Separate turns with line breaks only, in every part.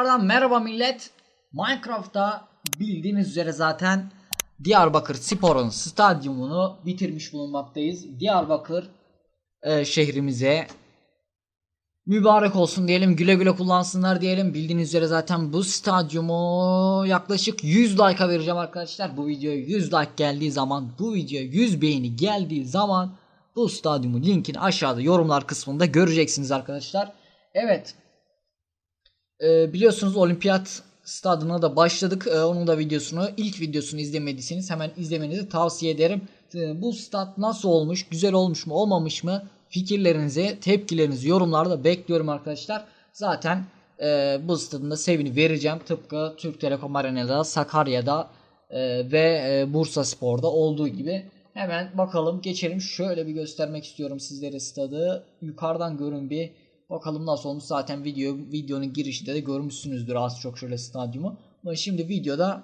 Tekrardan merhaba millet. Minecraft'ta bildiğiniz üzere zaten Diyarbakır Spor'un stadyumunu bitirmiş bulunmaktayız. Diyarbakır e, şehrimize mübarek olsun diyelim. Güle güle kullansınlar diyelim. Bildiğiniz üzere zaten bu stadyumu yaklaşık 100 like'a vereceğim arkadaşlar. Bu videoya 100 like geldiği zaman, bu videoya 100 beğeni geldiği zaman bu stadyumun linkini aşağıda yorumlar kısmında göreceksiniz arkadaşlar. Evet. Ee, biliyorsunuz olimpiyat stadına da başladık. Ee, onun da videosunu ilk videosunu izlemediyseniz hemen izlemenizi tavsiye ederim. Ee, bu stat nasıl olmuş? Güzel olmuş mu? Olmamış mı? Fikirlerinizi, tepkilerinizi yorumlarda bekliyorum arkadaşlar. Zaten e, bu stadın da sevini vereceğim. Tıpkı Türk Telekom Arena'da, Sakarya'da e, ve e, Bursa Spor'da olduğu gibi. Hemen bakalım geçelim. Şöyle bir göstermek istiyorum sizlere stadı. Yukarıdan görün bir. Bakalım nasıl olmuş. Zaten video videonun girişinde de görmüşsünüzdür az çok şöyle stadyumu. Ama şimdi videoda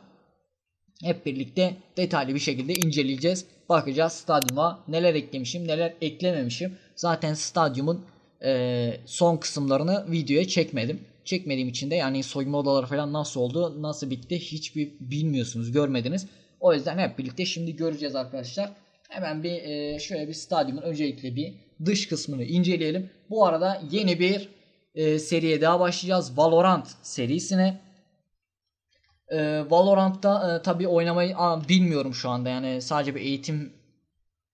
hep birlikte detaylı bir şekilde inceleyeceğiz. Bakacağız stadyuma neler eklemişim neler eklememişim. Zaten stadyumun e, son kısımlarını videoya çekmedim. Çekmediğim için de yani soyunma odaları falan nasıl oldu nasıl bitti hiçbir bilmiyorsunuz görmediniz. O yüzden hep birlikte şimdi göreceğiz arkadaşlar. Hemen bir e, şöyle bir stadyumun öncelikle bir dış kısmını inceleyelim. Bu arada yeni bir e, seriye daha başlayacağız. Valorant serisine. E, Valorant'ta e, tabi oynamayı a, bilmiyorum şu anda. Yani sadece bir eğitim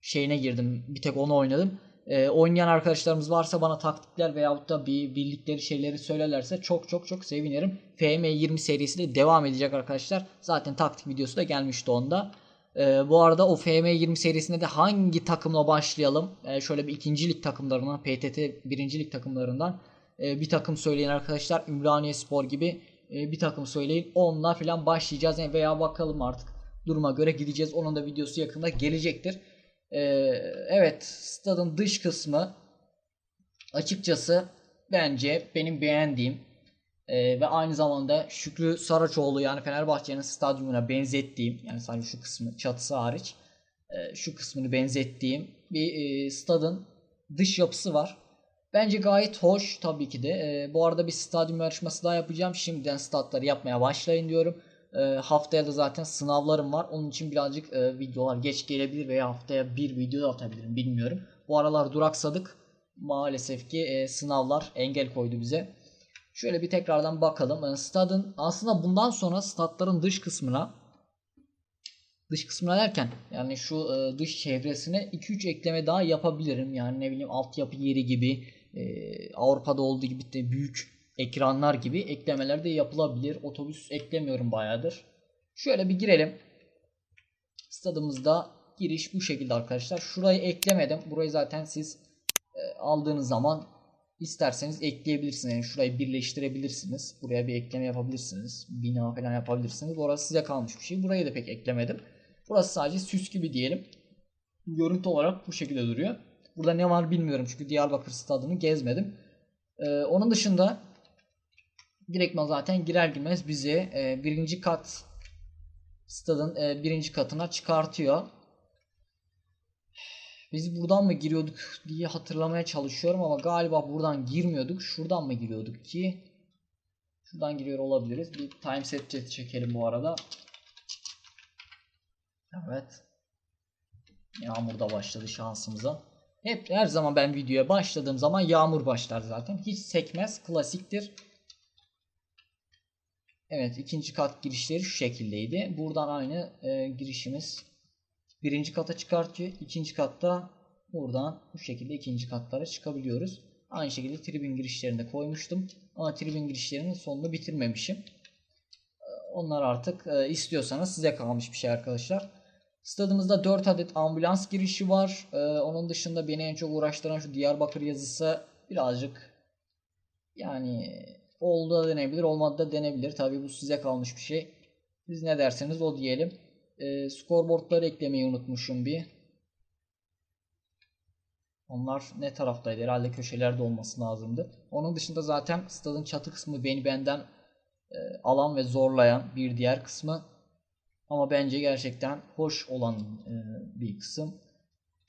şeyine girdim. Bir tek onu oynadım. E, oynayan arkadaşlarımız varsa bana taktikler veyahut da bir bildikleri şeyleri söylerlerse çok çok çok sevinirim. FM20 serisi de devam edecek arkadaşlar. Zaten taktik videosu da gelmişti onda. Ee, bu arada o FM20 serisinde de hangi takımla başlayalım? Ee, şöyle bir ikincilik takımlarından, PTT birincilik takımlarından e, bir takım söyleyin arkadaşlar. Ümraniye Spor gibi e, bir takım söyleyin. Onunla falan başlayacağız yani veya bakalım artık duruma göre gideceğiz. Onun da videosu yakında gelecektir. Ee, evet, stadın dış kısmı açıkçası bence benim beğendiğim ee, ve aynı zamanda Şükrü Saraçoğlu yani Fenerbahçe'nin stadyumuna benzettiğim yani sadece şu kısmı çatısı hariç e, şu kısmını benzettiğim bir e, stadın dış yapısı var. Bence gayet hoş tabii ki de. E, bu arada bir stadyum yarışması daha yapacağım. Şimdiden statları yapmaya başlayın diyorum. E, haftaya da zaten sınavlarım var. Onun için birazcık e, videolar geç gelebilir veya haftaya bir video da atabilirim bilmiyorum. Bu aralar duraksadık. Maalesef ki e, sınavlar engel koydu bize. Şöyle bir tekrardan bakalım. Yani stadın aslında bundan sonra stadların dış kısmına dış kısmına derken yani şu e, dış çevresine 2-3 ekleme daha yapabilirim. Yani ne bileyim altyapı yeri gibi e, Avrupa'da olduğu gibi de büyük ekranlar gibi eklemeler de yapılabilir. Otobüs eklemiyorum bayağıdır. Şöyle bir girelim. Stadımızda giriş bu şekilde arkadaşlar. Şurayı eklemedim. Burayı zaten siz e, aldığınız zaman İsterseniz ekleyebilirsiniz. Yani şurayı birleştirebilirsiniz. Buraya bir ekleme yapabilirsiniz. Bina falan yapabilirsiniz. Orası size kalmış bir şey. Burayı da pek eklemedim. Burası sadece süs gibi diyelim. Görüntü olarak bu şekilde duruyor. Burada ne var bilmiyorum çünkü Diyarbakır stadını gezmedim. Ee, onun dışında direktman zaten girer girmez bizi e, birinci kat stadın e, birinci katına çıkartıyor. Biz buradan mı giriyorduk diye hatırlamaya çalışıyorum ama galiba buradan girmiyorduk. Şuradan mı giriyorduk ki? Şuradan giriyor olabiliriz. Bir time set çekelim bu arada. Evet. Yağmur da başladı şansımıza. Hep her zaman ben videoya başladığım zaman yağmur başlar zaten. Hiç sekmez. Klasiktir. Evet ikinci kat girişleri şu şekildeydi. Buradan aynı e, girişimiz birinci kata çıkartıyor. İkinci katta buradan bu şekilde ikinci katlara çıkabiliyoruz. Aynı şekilde tribün girişlerini de koymuştum. Ama tribün girişlerinin sonunu bitirmemişim. Ee, onlar artık e, istiyorsanız size kalmış bir şey arkadaşlar. Stadımızda 4 adet ambulans girişi var. Ee, onun dışında beni en çok uğraştıran şu Diyarbakır yazısı birazcık yani oldu da denebilir olmadı da denebilir. Tabi bu size kalmış bir şey. Siz ne derseniz o diyelim. E, scoreboardları eklemeyi unutmuşum bir. Onlar ne taraftaydı? Herhalde köşelerde olması lazımdı. Onun dışında zaten stadın çatı kısmı beni benden e, alan ve zorlayan bir diğer kısmı. Ama bence gerçekten hoş olan e, bir kısım.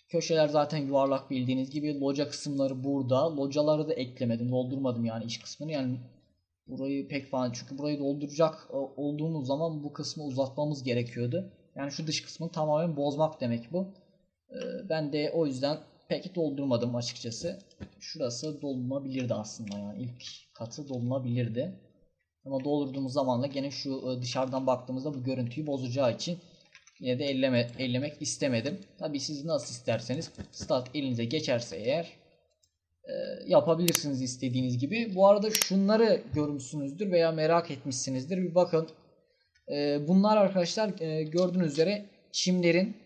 Köşeler zaten yuvarlak bildiğiniz gibi. Loca kısımları burada. Locaları da eklemedim. Doldurmadım yani iç kısmını. Yani Burayı pek fazla çünkü burayı dolduracak e, olduğumuz zaman bu kısmı uzatmamız gerekiyordu. Yani şu dış kısmını tamamen bozmak demek bu. Ee, Ben de o yüzden pek doldurmadım açıkçası. Şurası dolunabilirdi aslında yani ilk katı dolunabilirdi. Ama doldurduğumuz zaman da gene şu e, dışarıdan baktığımızda bu görüntüyü bozacağı için yine de elleme, ellemek istemedim. Tabi siz nasıl isterseniz stat elinize geçerse eğer e, yapabilirsiniz istediğiniz gibi. Bu arada şunları görmüşsünüzdür veya merak etmişsinizdir. Bir bakın. E, bunlar arkadaşlar e, gördüğünüz üzere çimlerin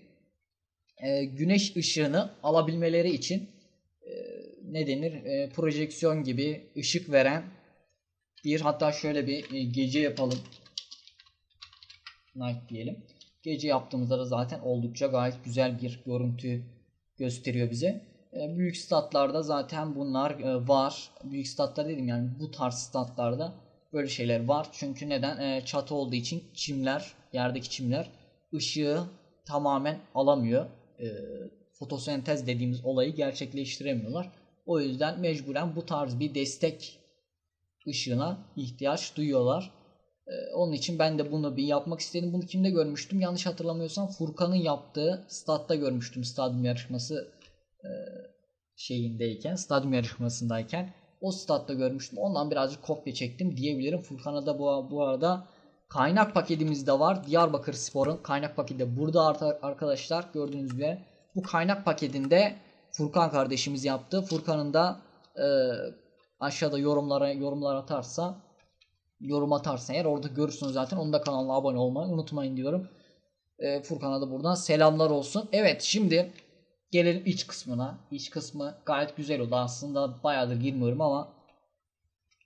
e, güneş ışığını alabilmeleri için e, ne denir E, projeksiyon gibi ışık veren bir hatta şöyle bir e, gece yapalım. Night diyelim. Gece yaptığımızda da zaten oldukça gayet güzel bir görüntü gösteriyor bize. E, büyük statlarda zaten bunlar e, var. Büyük statlar dedim yani bu tarz statlarda böyle şeyler var. Çünkü neden? E, çatı olduğu için çimler, yerdeki çimler ışığı tamamen alamıyor. Fotosentez dediğimiz olayı gerçekleştiremiyorlar. O yüzden mecburen bu tarz bir destek ışığına ihtiyaç duyuyorlar. Onun için ben de bunu bir yapmak istedim. Bunu kimde görmüştüm? Yanlış hatırlamıyorsam Furkan'ın yaptığı statta görmüştüm. Stadyum yarışması şeyindeyken, stadyum yarışmasındayken o statta görmüştüm. Ondan birazcık kopya çektim diyebilirim. Furkan'a da bu, bu arada kaynak paketimiz de var. Diyarbakır Spor'un kaynak paketi de burada arkadaşlar gördüğünüz gibi. Bu kaynak paketinde Furkan kardeşimiz yaptı. Furkan'ın da e, aşağıda yorumlara yorumlar atarsa yorum atarsa eğer orada görürsünüz zaten. Onun da kanalına abone olmayı unutmayın diyorum. E, Furkan'a da buradan selamlar olsun. Evet şimdi gelelim iç kısmına. İç kısmı gayet güzel oldu. Aslında bayağıdır girmiyorum ama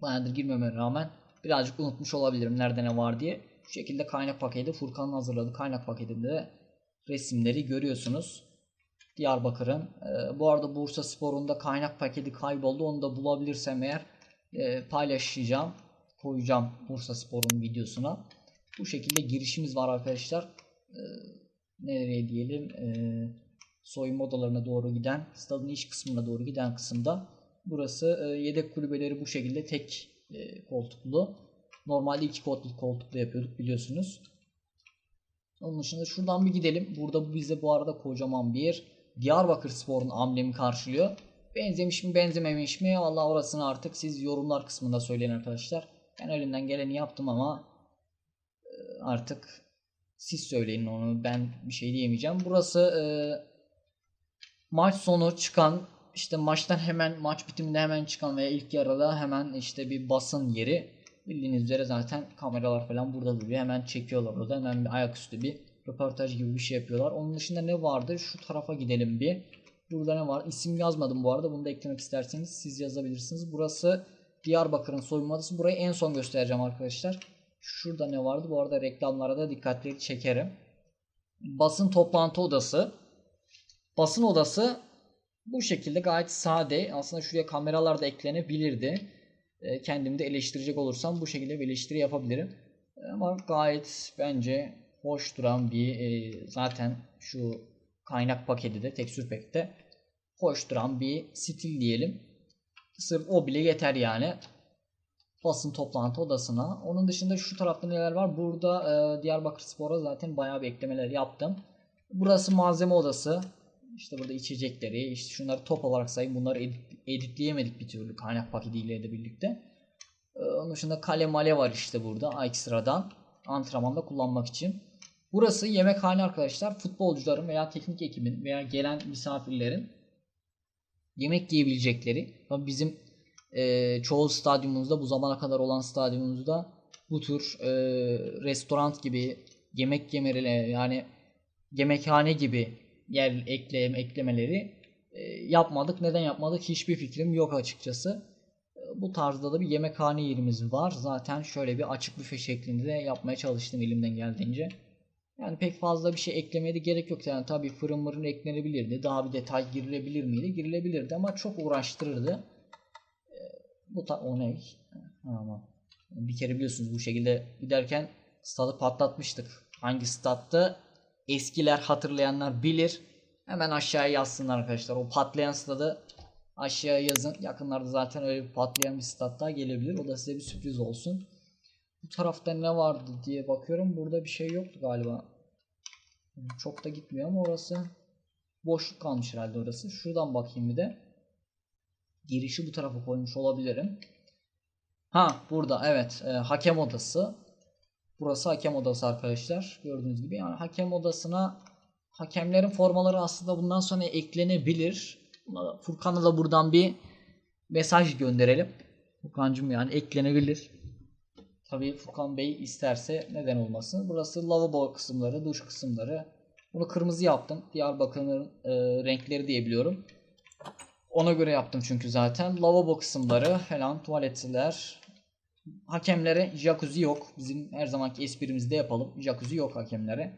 bayağıdır girmeme rağmen birazcık unutmuş olabilirim nerede ne var diye. Şu şekilde kaynak paketi Furkan'ın hazırladığı kaynak paketinde de resimleri görüyorsunuz. Diyarbakır'ın. E, bu arada Bursa Spor'un da kaynak paketi kayboldu. Onu da bulabilirsem eğer e, paylaşacağım. Koyacağım Bursa Spor'un videosuna. Bu şekilde girişimiz var arkadaşlar. E, nereye diyelim? E, soyunma odalarına doğru giden, stadın iç kısmına doğru giden kısımda. Burası e, yedek kulübeleri bu şekilde tek e, koltuklu. Normalde iki koltuklu koltuklu yapıyorduk biliyorsunuz. Onun dışında şuradan bir gidelim. Burada bize bu arada kocaman bir Diyarbakır Spor'un amblemi karşılıyor. Benzemiş mi benzememiş mi? Valla orasını artık siz yorumlar kısmında söyleyin arkadaşlar. Ben elimden geleni yaptım ama e, artık siz söyleyin onu. Ben bir şey diyemeyeceğim. Burası e, maç sonu çıkan işte maçtan hemen maç bitiminde hemen çıkan veya ilk yarıda hemen işte bir basın yeri. Bildiğiniz üzere zaten kameralar falan burada duruyor. Hemen çekiyorlar orada. Hemen bir ayaküstü bir röportaj gibi bir şey yapıyorlar. Onun dışında ne vardı? Şu tarafa gidelim bir. Burada ne var? İsim yazmadım bu arada. Bunu da eklemek isterseniz siz yazabilirsiniz. Burası Diyarbakır'ın soyunma odası. Burayı en son göstereceğim arkadaşlar. Şurada ne vardı? Bu arada reklamlara da dikkatli çekerim. Basın toplantı odası. Basın odası bu şekilde gayet sade. Aslında şuraya kameralar da eklenebilirdi. E, Kendimi de eleştirecek olursam bu şekilde bir eleştiri yapabilirim. Ama gayet bence hoş duran bir e, zaten şu kaynak paketi de tekstür pakette hoş duran bir stil diyelim. Sırf o bile yeter yani. Basın toplantı odasına. Onun dışında şu tarafta neler var? Burada e, Diyarbakır Spor'a zaten bayağı bir eklemeler yaptım. Burası malzeme odası. İşte burada içecekleri, işte şunları top olarak sayın. Bunları edit- editleyemedik bir türlü kaynak paketiyle de birlikte. Ee, Onun dışında kale male var işte burada ekstradan antrenmanda kullanmak için. Burası yemekhane arkadaşlar. Futbolcuların veya teknik ekibin veya gelen misafirlerin yemek yiyebilecekleri. Bizim e, çoğu stadyumumuzda bu zamana kadar olan stadyumumuzda bu tür e, restoran gibi yemek yemeleri yani yemekhane gibi yer eklem eklemeleri e, yapmadık. Neden yapmadık? Hiçbir fikrim yok açıkçası. E, Bu tarzda da bir yemekhane yerimiz var. Zaten şöyle bir açık büfe şeklinde de yapmaya çalıştım elimden geldiğince. Yani pek fazla bir şey eklemeye de gerek yok. Yani tabii fırın mırın eklenebilirdi. Daha bir detay girilebilir miydi? Girilebilirdi ama çok uğraştırırdı. E, Bu ta o ne? Ama bir kere biliyorsunuz bu şekilde giderken stadı patlatmıştık. Hangi stattı? Eskiler hatırlayanlar bilir. Hemen aşağıya yazsınlar arkadaşlar. O patlayan stadı Aşağıya yazın. Yakınlarda zaten öyle bir patlayan bir stat daha gelebilir. O da size bir sürpriz olsun. Bu tarafta ne vardı diye bakıyorum. Burada bir şey yoktu galiba. Çok da gitmiyor ama orası boşluk kalmış herhalde orası. Şuradan bakayım bir de. Girişi bu tarafa koymuş olabilirim. Ha burada evet e, hakem odası. Burası hakem odası arkadaşlar. Gördüğünüz gibi yani hakem odasına hakemlerin formaları aslında bundan sonra eklenebilir. Furkan'a da buradan bir mesaj gönderelim. Furkan'cım yani eklenebilir. Tabii Furkan Bey isterse neden olmasın. Burası lavabo kısımları, duş kısımları. Bunu kırmızı yaptım. Diyarbakır'ın e, renkleri diye biliyorum. Ona göre yaptım çünkü zaten. Lavabo kısımları falan, tuvaletler. Hakemlere jacuzzi yok. Bizim her zamanki esprimizde yapalım. Jacuzzi yok hakemlere.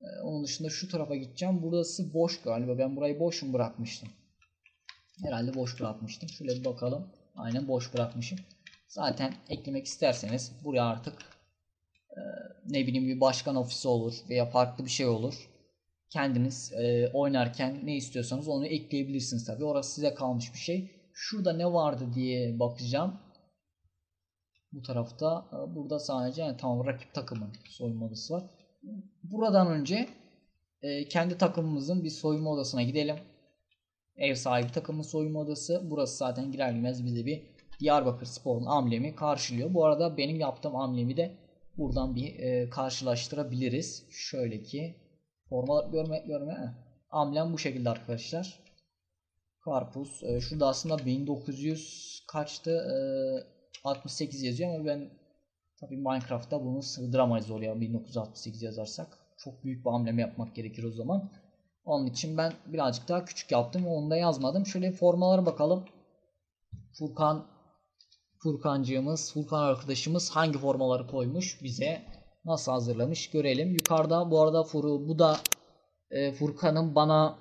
E, onun dışında şu tarafa gideceğim. Burası boş galiba. Ben burayı boş bırakmıştım? Herhalde boş bırakmıştım. Şöyle bir bakalım. Aynen boş bırakmışım. Zaten eklemek isterseniz buraya artık e, ne bileyim bir başkan ofisi olur veya farklı bir şey olur. Kendiniz e, oynarken ne istiyorsanız onu ekleyebilirsiniz tabi. Orası size kalmış bir şey. Şurada ne vardı diye bakacağım. Bu tarafta e, burada sadece yani tamam rakip takımın soyunma odası var. Buradan önce e, kendi takımımızın bir soyunma odasına gidelim. Ev sahibi takımın soyunma odası. Burası zaten girer girmez bize bir Diyarbakır Spor'un amblemi karşılıyor. Bu arada benim yaptığım amblemi de buradan bir e, karşılaştırabiliriz. Şöyle ki forma görme görme amblem bu şekilde arkadaşlar. Karpuz. E, şurada aslında 1900 kaçtı? E, 68 yazıyor ama ben tabii Minecraft'ta bunu sığdıramayız oraya 1968 yazarsak. Çok büyük bir amblem yapmak gerekir o zaman. Onun için ben birazcık daha küçük yaptım. Onu da yazmadım. Şöyle formalara bakalım. Furkan Furkancığımız, Furkan arkadaşımız hangi formaları koymuş bize nasıl hazırlamış görelim. Yukarıda bu arada Furu bu da e, Furkan'ın bana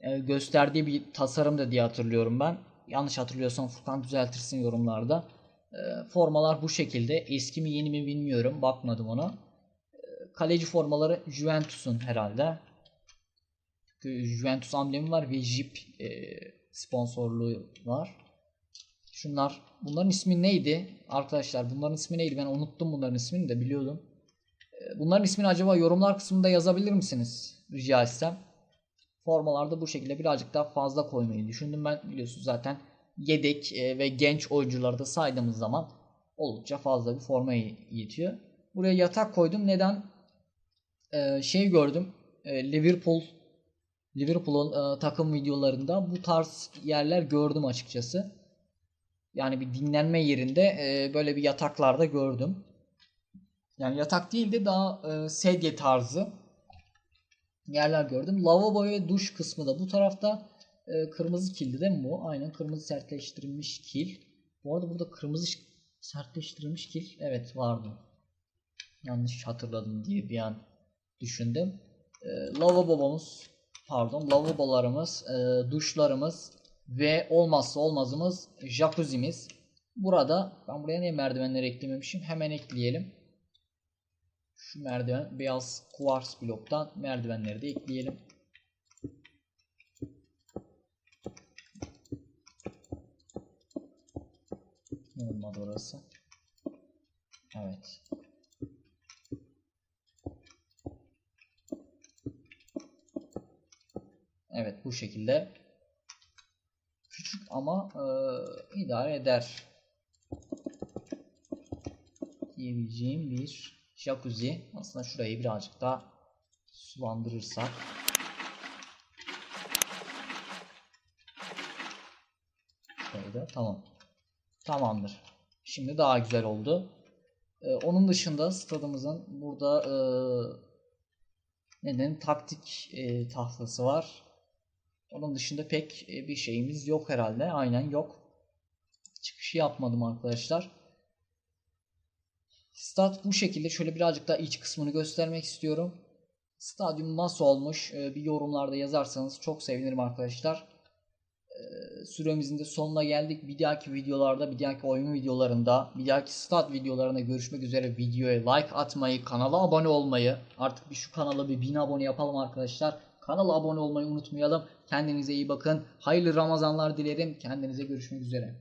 e, gösterdiği bir tasarım da diye hatırlıyorum ben. Yanlış hatırlıyorsam Furkan düzeltirsin yorumlarda. E, formalar bu şekilde. Eski mi yeni mi bilmiyorum. Bakmadım ona. E, kaleci formaları Juventus'un herhalde. Çünkü Juventus amblemi var ve Jeep e, sponsorluğu var. Şunlar bunların ismi neydi? Arkadaşlar bunların ismi neydi? Ben unuttum bunların ismini de biliyordum. Ee, Bunların ismini acaba yorumlar kısmında yazabilir misiniz? Rica etsem. Formalarda bu şekilde birazcık daha fazla koymayı düşündüm ben. Biliyorsunuz zaten yedek e, ve genç oyuncuları da saydığımız zaman oldukça fazla bir forma yetiyor. Buraya yatak koydum. Neden? Ee, şey gördüm. Ee, Liverpool Liverpool'un e, takım videolarında bu tarz yerler gördüm açıkçası. Yani bir dinlenme yerinde e, böyle bir yataklarda gördüm. Yani yatak değil de daha e, sedye tarzı yerler gördüm. Lavabo ve duş kısmı da bu tarafta e, kırmızı kildi değil mi bu? Aynen kırmızı sertleştirilmiş kil. Bu arada burada kırmızı sertleştirilmiş kil evet vardı. Yanlış hatırladım diye bir an düşündüm. E, lavabomuz pardon lavabolarımız, e, duşlarımız ve olmazsa olmazımız jacuzzi'miz. Burada ben buraya niye merdivenleri eklememişim? Hemen ekleyelim. Şu merdiven beyaz kuvars bloktan merdivenleri de ekleyelim. Olmadı orası. Evet. Evet bu şekilde küçük ama e, idare eder diyebileceğim bir jacuzzi. Aslında şurayı birazcık daha sulandırırsak şöyle tamam. Tamamdır. Şimdi daha güzel oldu. E, onun dışında stadımızın burada e, neden taktik e, tahtası var. Onun dışında pek e, bir şeyimiz yok herhalde. Aynen yok. Çıkışı yapmadım arkadaşlar. Stat bu şekilde. Şöyle birazcık daha iç kısmını göstermek istiyorum. Stadyum nasıl olmuş? E, bir yorumlarda yazarsanız çok sevinirim arkadaşlar. Süremizin de sonuna geldik. Bir dahaki videolarda, bir dahaki oyun videolarında, bir dahaki stat videolarında görüşmek üzere. Videoya like atmayı, kanala abone olmayı, artık bir şu kanala bir 1000 abone yapalım arkadaşlar. Kanala abone olmayı unutmayalım. Kendinize iyi bakın. Hayırlı Ramazanlar dilerim. Kendinize görüşmek üzere.